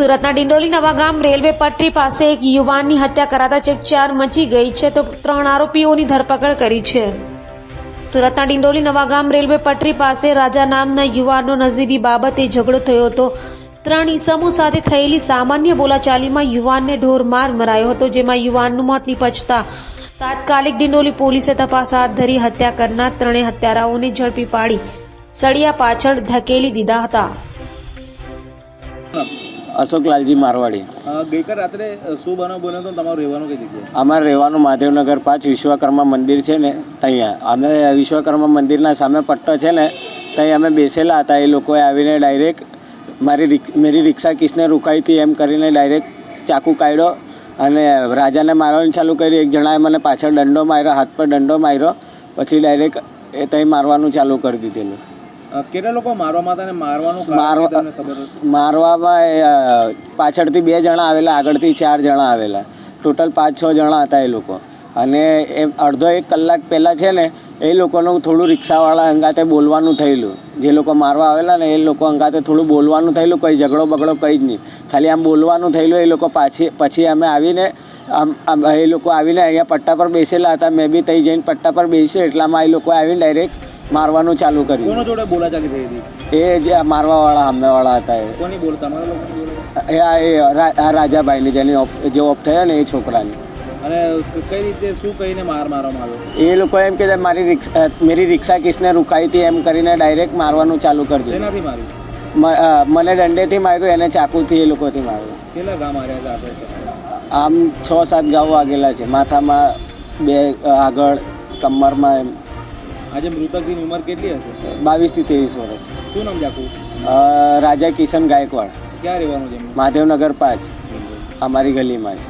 સુરતના ડિંડોલી નવાગામ રેલવે પટરી પાસે એક યુવાનની હત્યા કરાતા ચેકચાર મચી ગઈ છે તો ત્રણ આરોપીઓની ધરપકડ કરી છે. સુરતના ડિંડોલી નવાગામ રેલવે પટરી પાસે રાજા નામના યુવાનનો નજીબી બાબતે ઝઘડો થયો હતો. ત્રણ ઈસમો સાથે થયેલી સામાન્ય બોલાચાલીમાં યુવાનને ઢોરમાર મરાયો હતો, જેમાં યુવાનનું મોત નિપજતા તાત્કાલિક ડિંડોલી પોલીસે તપાસ હાથ ધરી હત્યા કરનાર ત્રણેય હત્યારાઓને ઝડપી પાડી. સળિયા પાછળ ધકેલી દીધા હતા. અશોક લાલજી મારવાડી ગઈકાલ રાત્રે શું બનાવ બન્યો તો તમારું રહેવાનું કઈ જગ્યાએ? અમારે રહેવાનું મહાદેવનગર પાંચ વિશ્વકર્મા મંદિર છે ને ત્યાં અમે વિશ્વકર્મા મંદિરના સામે પટ્ટો છે ને ત્યાં અમે બેસેલા હતા એ લોકોએ આવીને ડાયરેક્ટ મારી મારી રિક્ષા કિસને રોકાઈ હતી એમ કરીને ડાયરેક્ટ ચાકુ કાઢ્યો અને રાજાને મારવાનું ચાલુ કર્યું. એક જણાએ મને પાછળ દંડો માર્યો હાથ પર દંડો માર્યો પછી ડાયરેક્ટ એ ત્યાં મારવાનું ચાલુ કરી દીધેલું. કેટલા લોકો મારવામાં હતા અને મારવાનું મારવામાં પાછળથી બે જણા આવેલા આગળથી ચાર જણા આવેલા. ટોટલ પાંચ છ જણા હતા એ લોકો. અને એ અડધો એક કલાક પહેલાં છે ને એ લોકોનું થોડું રિક્ષાવાળા અંગાતે બોલવાનું થયેલું. જે લોકો મારવા આવેલા ને એ લોકો અંગાતે થોડું બોલવાનું થયેલું કંઈ ઝઘડો બગડો કંઈ જ નહીં. ખાલી આમ બોલવાનું થયેલું એ લોકો પાછી પછી અમે આવીને આમ આમ એ લોકો આવીને અહીંયા પટ્ટા પર બેસેલા હતા. મેં બી ત્યાં જઈને પટ્ટા પર બેસ્યો એટલામાં એ લોકો આવીને ડાયરેક્ટ મારવાનું ચાલુ કર્યું. કોનો જોડે બોલાચાલી થઈ હતી? એ જે મારવાવાળા સામેવાળા હતા એ. કોની બોલ તમારા લોકોની એ આ એ રા- આ રાજાભાઈની જેની જે ઓફ થયા ને એ છોકરાની. અને કઈ રીતે શું કહીને માર મારવામાં આવ્યો? એ લોકો એમ કે મારી રિક્ષા મેરી રિક્ષા કિસને રૂકાઈ હતી એમ કરીને ડાયરેક્ટ મારવાનું ચાલુ કરી દીધું. એનાથી માર્યું? મને દંડેથી માર્યું એને ચાકુથી એ લોકોથી માર્યું. કેટલા માર્યા હતા આમ છ સાત ગાઉ વાગેલા છે માથામાં બે આગળ કમરમાં એમ. આજે મૃતકની ઉંમર કેટલી હશે? બાવીસથી ત્રેવીસ વર્ષ. શું નામ જાખું રાજા કિશન ગાયકવાડ. ક્યાં રહેવાનું છે? મહાદેવનગર પાંચ. અમારી ગલીમાં જ